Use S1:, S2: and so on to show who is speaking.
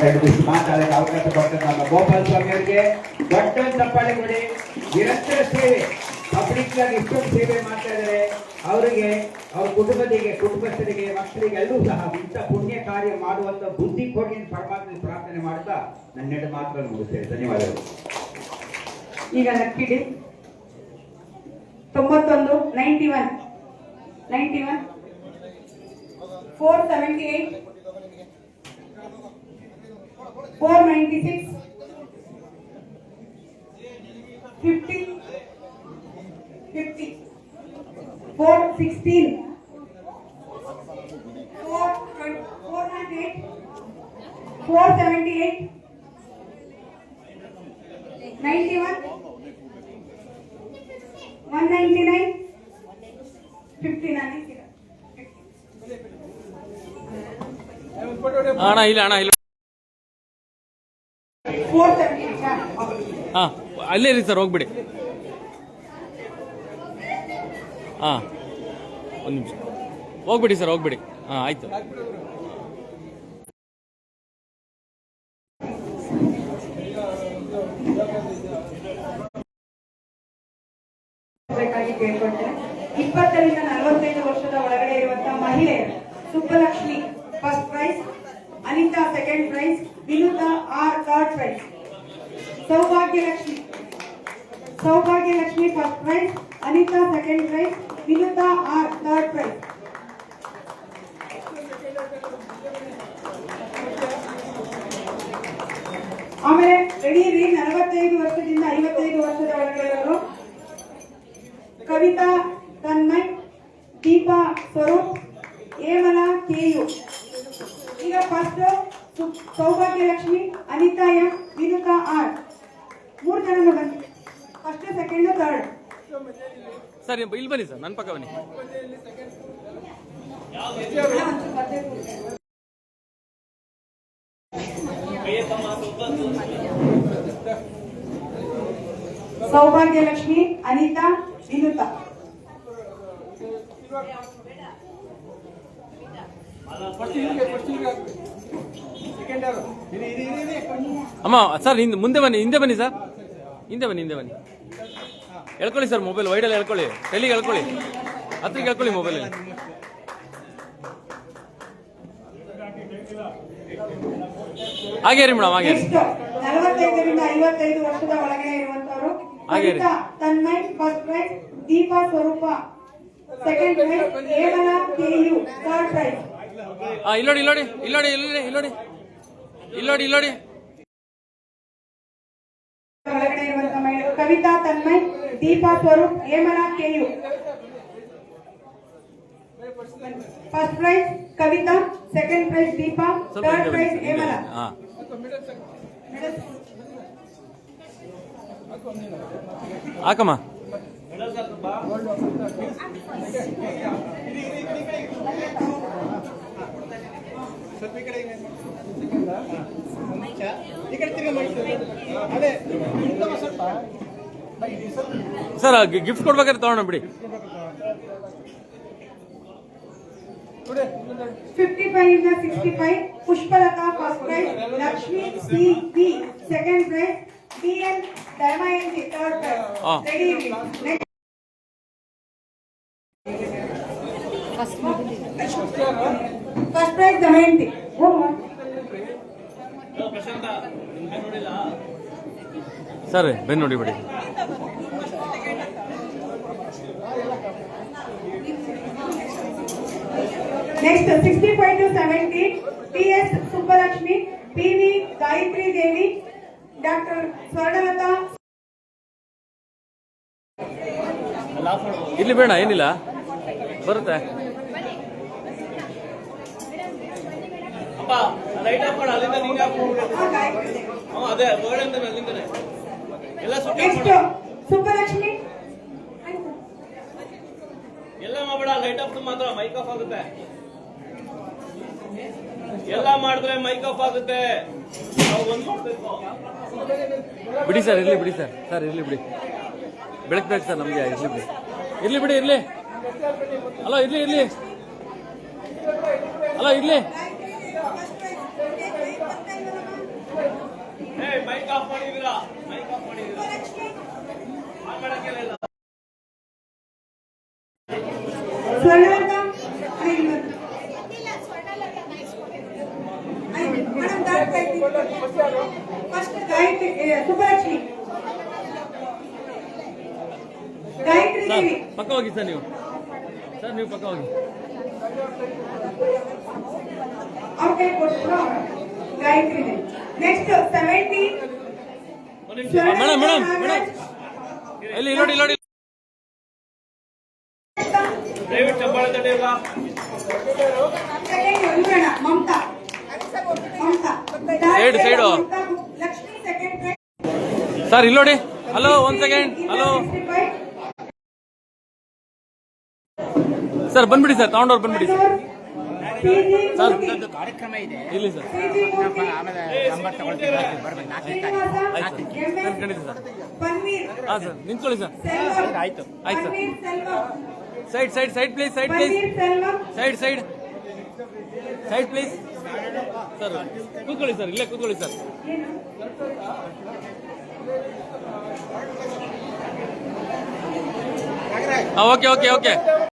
S1: ದಯವಿಟ್ಟು ಮಾತಾಡಕ್ಕೆ ಅವಕಾಶ ಕೊಟ್ಟಂತ ನಮ್ಮ ಗೋಪಾಲ ಸ್ವಾಮಿ ಅವರಿಗೆ. ದೊಡ್ಡ ಚಪ್ಪಾಳೆ ಕೊಡಿ. ನಿರಂತರ ಸೇವೆ ಪಬ್ಲಿಕ್ ಆಗಿ ಇಷ್ಟೊಂದು ಸೇವೆ ಮಾಡ್ತಾ ಇದ್ದಾರೆ. ಅವರಿಗೆ, ಅವ್ರ ಕುಟುಂಬದಿಗೆ, ಕುಟುಂಬಸ್ಥರಿಗೆ, ಮಕ್ಕಳಿಗೆ ಎಲ್ಲರೂ ಸಹ ಇಂಥ ಪುಣ್ಯ ಕಾರ್ಯ ಮಾಡುವಂತ ಬುದ್ಧಿ ಕೊಡಿ ಪರಮಾತ್ಮ ಪ್ರಾರ್ಥನೆ ಮಾಡ್ತಾ ನನ್ನೆರಡು ಮಾತ್ರ ಮುಗಿಸ್ತೇನೆ. ಧನ್ಯವಾದಗಳು.
S2: ಈಗ ನಕ್ಕಿಡಿ. ತೊಂಬತ್ತೊಂದು, ninety one. Ninety one. Four, seventy eight four ninety six fifty fifty four sixteen four four nought eight four seventy eight ninety one one ninety nine fifty nine
S3: ಅಣ್ಣ ಇಲ್ಲ ಹಾ, ಅಲ್ಲೇ ಇರಿ ಸರ್, ಹೋಗ್ಬಿಡಿ. ಹಾಂ, ಒಂದು ನಿಮಿಷ. ಹೋಗ್ಬಿಡಿ ಸರ್, ಹೋಗ್ಬಿಡಿ. ಹಾಂ, ಆಯ್ತು.
S2: ಇಪ್ಪತ್ತರಿಂದ ನಲವತ್ತೈದು ವರ್ಷದ ಒಳಗಡೆ ಇರುವಂತಹ ಮಹಿಳೆಯರು, Subbalakshmi first prize Anitha second prize Vinutha R third prize Soubhagyalakshmi Soubhagyalakshmi first prize Anitha second prize Vinutha R third prize ಆಮೇಲೆ ರೆಡಿ ನಲವತ್ತೈದು ವರ್ಷದಿಂದ ಐವತ್ತೈದು ವರ್ಷದ ಒಳಗಡೆ ಇರೋರು ಕವಿತಾ ತನ್ಮಯ್ ದೀಪಾ ಸ್ವರೂಪ್ ಏಮಲ ಕೆಯು ಈಗ first Soubhagyalakshmi Anitha M Vinutha R. ಮೂರು ಜನ ಬನ್ನಿ ಫಸ್ಟ್ ಸೆಕೆಂಡ್ ಥರ್ಡ್
S3: ಸರ್ ಇಲ್ಲಿ ಬನ್ನಿ ಸರ್ ನನ್ನ ಪಕ್ಕ ಬನ್ನಿ.
S2: ಸೌಭಾಗ್ಯಲಕ್ಷ್ಮಿ ಅನಿತಾ ವಿನುತಾ.
S3: ಅಮ್ಮ ಸರ್ ಹಿಂದೆ ಮುಂದೆ ಬನ್ನಿ ಹಿಂದೆ ಬನ್ನಿ ಸರ್. ಹಿಂದೆ ಬನ್ನಿ ಹಿಂದೆ ಬನ್ನಿ. ಹೇಳ್ಕೊಳ್ಳಿ ಸರ್ ಮೊಬೈಲ್ ವೈಡಲ್ಲಿ ಹೇಳ್ಕೊಳ್ಳಿ ಟೆಲಿಗೆ ಹೇಳ್ಕೊಳ್ಳಿ ಹತ್ತಿಗೆ ಹೇಳ್ಕೊಳ್ಳಿ ಮೊಬೈಲಲ್ಲಿ ಹಾಗೆ ರೀ ಮೇಡಮ್ ಹಾಗೆ
S2: ನಲವತ್ತೈದರಿಂದ ಐವತ್ತೈದು ವರ್ಷದ ಒಳಗಡೆ ಇರುವಂತವರು.
S3: ಹಾಗೆ ರೀ.
S2: Kavitha Tanmay first prize Deepa Swaroopa. Second prize ಕೇವಲ ಕೆಯು ಥರ್ಡ್ ಪ್ರೈಸ್
S3: ಹಾ ಇಲ್ಲೋಡಿ ಇಲ್ಲೋಡಿ ಇಲ್ಲೋಡಿ ಇಲ್ಲೋಡಿ ಇಲ್ಲೋಡಿ ಇಲ್ಲೋಡಿ ಇಲ್ಲೋಡಿ
S2: ಒಳಗಡೆ ಇರುವಂತಹ ಮಹಿಳೆ Kavitha Tanmay Deepa Swaroop Hemala K U. First prize Kavitha second prize Deepa third
S3: ಹಿಂದೆ
S2: ಪ್ರೈಸ್
S3: ಬನ್ನಿ
S2: ಹೇಮಲಾ
S3: ಹಾ ಹಾಕಮ್ಮ ಸರ್ ಗಿಫ್ಟ್ ಕೊಡ್ಬೇಕಾದ್ರೆ ತಗೊಂಡ ಬಿಡಿ.
S2: ಫಿಫ್ಟಿ ಫೈವ್ ಇಂದ sixty five Pushpalatha first prize Lakshmi C P second prize T N Damayanthi third
S3: ಹಾ.
S2: Prize ready next first prize Damayanthi
S3: sir ಬೆನ್ನು ನೋಡಿ ಬಿಡಿ.
S2: Next sixty five to seventy T S Subbalakshmi P V Gayathri Devi doctor Swarnalatha
S3: ಇಲ್ಲಿ ಬೇಡ ಏನಿಲ್ಲ. ಬರುತ್ತೆ.
S4: Light off ಮಾಡ ಅಲ್ಲಿಂದ ನಿಂಗೆ ಹಾಕು.
S2: ಆ, ಗಾಯತ್ರಿ ದೇವಿ
S4: ಹ್ಞೂ ಅದೇ ವರ್ಡ್ ಅಂತ ಅಲ್ಲಿಂದನೇ. ಎಲ್ಲ
S2: ಸುಬ್ಬಲಕ್ಷ್ಮಿ?
S4: ಎಲ್ಲ ಮಾಡಬೇಡ ಲೈಟ್ ಆಫ್ ಮಾತ್ರ ಮೈಕ್ ಆಫ್ ಆಗುತ್ತೆ. ಎಲ್ಲ ಮಾಡಿದ್ರೆ ಮೈಕ್ ಆಫ್ ಆಗುತ್ತೆ.
S3: ಬಿಡಿ ಸರ್ ಇರ್ಲಿ ಬಿಡಿ ಸರ್. ಸರ್ ಇರ್ಲಿ ಬಿಡಿ. ಬೆಳಕ್ ಬೇಕು ಸರ್ ನಮಗೆ ಇರ್ಲಿ ಬಿಡಿ. ಇರ್ಲಿ ಬಿಡಿ ಇರ್ಲಿ. ಅಲ್ಲ ಇರ್ಲಿ ಇರ್ಲಿ. ಅಲ್ಲ ಇರ್ಲಿ.
S4: ಮೈಕ್ ಆಫ್ ಮಾಡಿದೀರಾ ಮೈಕ್ ಆಫ್ ಮಾಡಿದೀರಾ ಮಾತಾಡಕ್ಕೆಲ್ಲ ಇಲ್ಲ
S2: ಸ್ವರ್ಣಲತಾ ಐದು madam third prize first Gayathri ಏ, ಸುಬ್ಬಲಕ್ಷ್ಮಿ ಗಾಯತ್ರಿ
S3: ಸರ್
S2: ದೇವಿ
S3: ಪಕ್ಕ ಹೋಗಿ ಸರ್ ನೀವು ಸರ್ ನೀವು ಪಕ್ಕ ಹೋಗಿ
S2: ಅವ್ರ ಕೈ ಕೊಟ್ಟು ಗಾಯತ್ರಿ ದೇವಿ ನೆಕ್ಸ್ಟ್ ಸೆವೆಂಟಿ
S4: ಒಂದ್ ನಿಮಿಷ
S3: ಮೇಡಮ್ ಮೇಡಮ್ ಮೇಡಮ್ ಇಲ್ಲಿ ನೋಡಿ ನೋಡಿ.
S4: ದಯವಿಟ್ಟು ಚಪ್ಪಾಳೆ
S3: ಸರ್ ಇಲ್ಲಿ ನೋಡಿ. Hello one second hello sir ಬಂದ್ಬಿಡಿ ಸರ್ ತಗೊಂಡವ್ರು ಬಂದ್ಬಿಡಿ ಸರ್ ಸರ್
S1: ಕಾರ್ಯಕ್ರಮ ಇದೆ.
S3: ಇಲ್ಲಿ ಸರ್.
S1: ಆಮೇಲೆ ನಂಬರ್ ತಗೊಳ್ತೀವಿ ಬರ್ಬೇಕು.
S3: ಆಯ್ತು ಸರ್. ಹಾಂ ಸರ್. ನಿಂತ್ಕೊಳ್ಳಿ ಸರ್.
S1: ಆಯ್ತು.
S3: ಆಯ್ತು sir. Side side side please side please. Side side. Side please. Sir ಕೂತ್ಕೊಳ್ಳಿ ಸರ್. ಇಲ್ಲೇ ಕೂತ್ಕೊಳ್ಳಿ ಸರ್. ಹಾಂ ಓಕೆ ಓಕೆ ಓಕೆ.